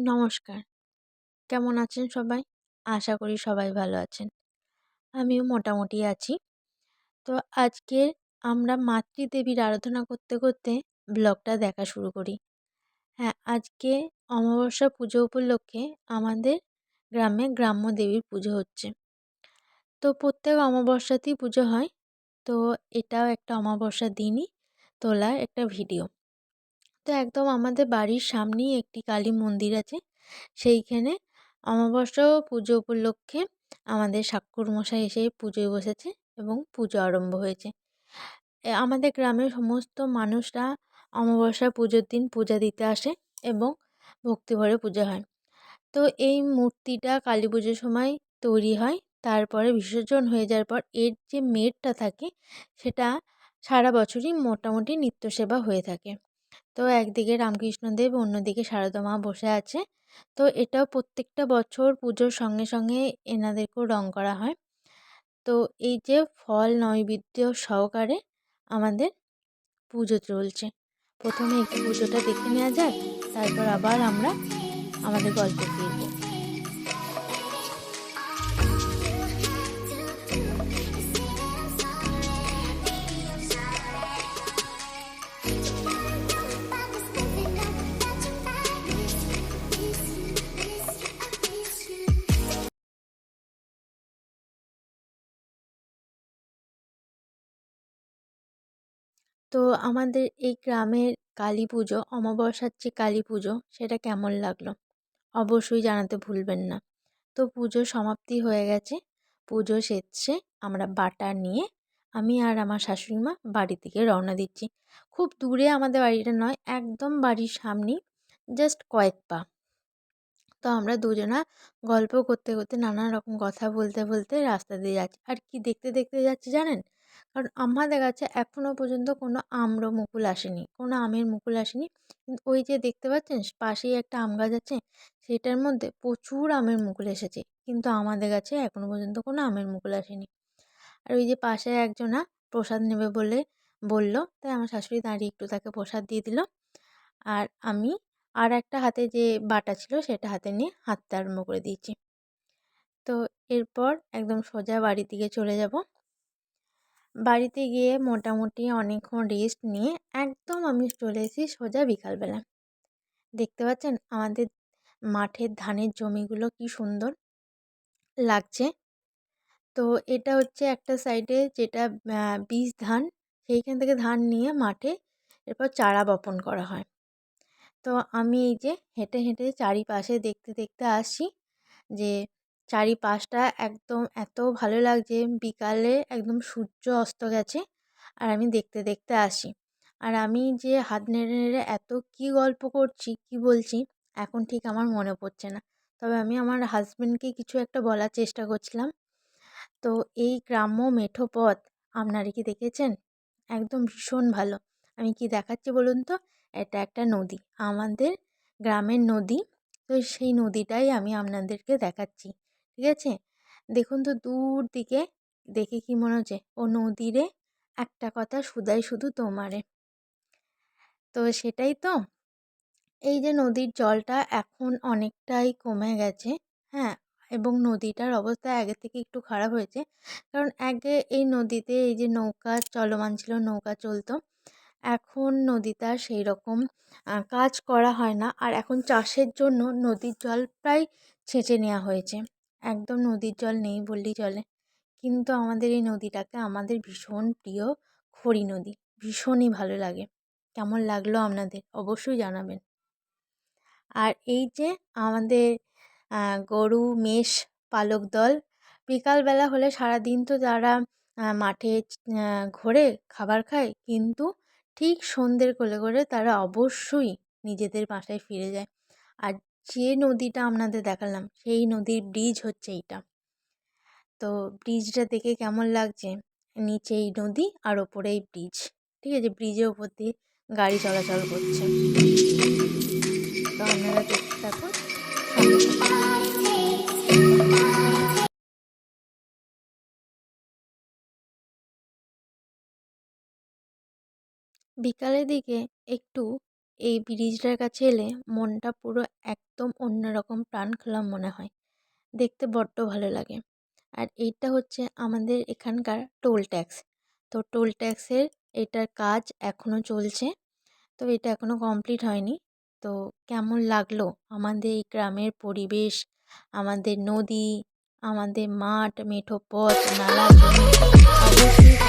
নমস্কার। কেমন আছেন সবাই? আশা করি সবাই ভালো আছেন। আমিও মোটামুটি আছি। তো আজকে আমরা মাতৃদেবীর আরাধনা করতে, করতে ব্লগটা দেখা শুরু করি। হ্যাঁ, আজকে অমাবস্যা পুজো উপলক্ষে আমাদের গ্রামে গ্রাম্য দেবীর পুজো হচ্ছে। তো প্রত্যেক অমাবস্যাতেই পুজো হয়। তো এটাও একটা অমাবস্যার দিনই তোলা একটা ভিডিও। তো একদম আমাদের বাড়ির সামনেই একটি কালী মন্দির আছে। সেইখানে অমাবস্যা পুজো উপলক্ষে আমাদের ঠাকুরমশাই এসে পুজোয় বসেছে এবং পুজো আরম্ভ হয়েছে। আমাদের গ্রামের সমস্ত মানুষরা অমাবস্যা পুজোর দিন পূজা দিতে আসে এবং ভক্তিভরে পূজা হয়। তো এই মূর্তিটা কালী পুজোর সময় তৈরি হয় তারপরে বিসর্জন হয়ে যাওয়ার পর এর যে মেটটা থাকে, সেটা সারা বছরই মোটামুটি নিত্য সেবা হয়ে থাকে। তো একদিকে রামকৃষ্ণদেব, অন্যদিকে সারদা মা বসে আছে। তো এটাও প্রত্যেকটা বছর পুজোর সঙ্গে সঙ্গে এনাদেরকেও রং করা হয়। তো এই যে ফল নৈবেদ্য সহকারে আমাদের পুজো চলছে। প্রথমে একটু পুজোটা দেখে নেওয়া যাক, তারপর আবার আমরা আমাদের গল্প ফিরব। তো আমাদের এই গ্রামের কালী পুজো, অমাবস্যার যে কালী পুজো, সেটা কেমন লাগল? অবশ্যই জানাতে ভুলবেন না। তো পুজো সমাপ্তি হয়ে গেছে, পুজো সেচ্ছে আমরা বাটা নিয়ে আমি আর আমার শাশুড়ি মা বাড়ি থেকে রওনা দিচ্ছি। খুব দূরে আমাদের বাড়িটা নয়, একদম বাড়ির সামনেই জাস্ট কয়েক পা। তো আমরা দুজনা গল্প করতে করতে নানা রকম কথা বলতে বলতে রাস্তা দিয়ে যাচ্ছি। আর কি দেখতে দেখতে যাচ্ছি জানেন? কারণ আমাদের কাছে এখনও পর্যন্ত কোনো আম্র মুকুল আসেনি, কোনো আমের মুকুল আসেনি। কিন্তু ওই যে দেখতে পাচ্ছেন পাশেই একটা আম গাছ আছে, সেটার মধ্যে প্রচুর আমের মুকুল এসেছে। কিন্তু আমাদের কাছে এখনও পর্যন্ত কোনো আমের মুকুল আসেনি। আর ওই যে পাশে একজনা প্রসাদ নেবে বলে বলল, তাই আমার শাশুড়ি দাঁড়িয়ে একটু তাকে প্রসাদ দিয়ে দিল। আর আমি আর একটা হাতে যে বাটা ছিল সেটা হাতে নিয়ে হাঁটতে আরম্ভ করে দিয়েছি। তো এরপর একদম সোজা বাড়ির দিকে চলে যাব। বাড়িতে গিয়ে মোটামুটি অনেকক্ষণ রেস্ট নিয়ে একদম আমি চলে এসেছি সোজা বিকালবেলা। দেখতে পাচ্ছেন আমাদের মাঠের ধানের জমিগুলো কি সুন্দর লাগছে। তো এটা হচ্ছে একটা সাইডে যেটা বীজ ধান, সেইখান থেকে ধান নিয়ে মাঠে এরপর চারা বপন করা হয়। তো আমি এই যে হেঁটে হেঁটে চারিপাশে দেখতে দেখতে আসছি যে চারিপাশটা একদম এত ভালো লাগছে, বিকালে একদম সূর্য অস্ত গেছে আর আমি দেখতে দেখতে আসি। আর আমি যে হাত নেড়ে নেড়ে এত কী গল্প করছি, কি বলছি, এখন ঠিক আমার মনে পড়ছে না। তবে আমি আমার হাজব্যান্ডকে কিছু একটা বলার চেষ্টা করছিলাম। তো এই গ্রাম্য মেঠো পথ, আপনারা কি দেখেছেন? একদম ভীষণ ভালো। আমি কি দেখাচ্ছি বলুন তো? এটা একটা নদী, আমাদের গ্রামের নদী। তো সেই নদীটাই আমি আপনাদেরকে দেখাচ্ছি। ঠিক আছে? দেখুন তো দূর দিকে দেখে কি মনে হচ্ছে? ও নদীরে একটা কথা শুধাই শুধু তোমারে। তো সেটাই তো। এই যে নদীর জলটা এখন অনেকটাই কমে গেছে হ্যাঁ? এবং নদীটার অবস্থা আগে থেকে একটু খারাপ হয়েছে। কারণ আগে এই নদীতে এই যে নৌকা চলমান ছিল, নৌকা চলতো, এখন নদীতে সেই রকম কাজ করা হয় না। আর এখন চাষের জন্য নদীর জল প্রায় ছেঁচে নেওয়া হয়েছে। একদম নদীর জল নেই বললেই চলে। কিন্তু আমাদের এই নদীটাকে আমাদের ভীষণ প্রিয় খড়ি নদী। ভীষণই ভালো লাগে। কেমন লাগল আপনাদের অবশ্যই জানাবেন। আর এই যে আমাদের গরু, মেষ, পালক দল, বিকালবেলা হলে সারাদিন তো তারা মাঠে ঘোরে খাবার খায়। কিন্তু ঠিক সন্ধ্যের কোলে করে তারা অবশ্যই নিজেদের বাসায় ফিরে যায়। আর যে নদীটা আপনাদের দেখালাম, সেই নদীর ব্রিজ হচ্ছে এইটা। তো ব্রিজটা দেখে কেমন লাগছে? নিচে এই নদী আর ওপরে এই ব্রিজ ঠিক আছে? ব্রিজের ওপর দিয়ে গাড়ি চলাচল করছে। তো আপনারা দেখতে থাকুন বিকালের দিকে একটু এই ব্রিজটার কাছে এলে মনটা পুরো একদম অন্যরকম প্রাণ খোলা মনে হয়। দেখতে বড্ড ভালো লাগে। আর এইটা হচ্ছে আমাদের এখানকার টোল ট্যাক্স। তো টোল ট্যাক্সের এটার কাজ এখনও চলছে। তো এটা এখনও কমপ্লিট হয়নি। তো কেমন লাগল আমাদের এই গ্রামের পরিবেশ, আমাদের নদী, আমাদের মাঠ, মেঠো পথ, নালা অবশ্যই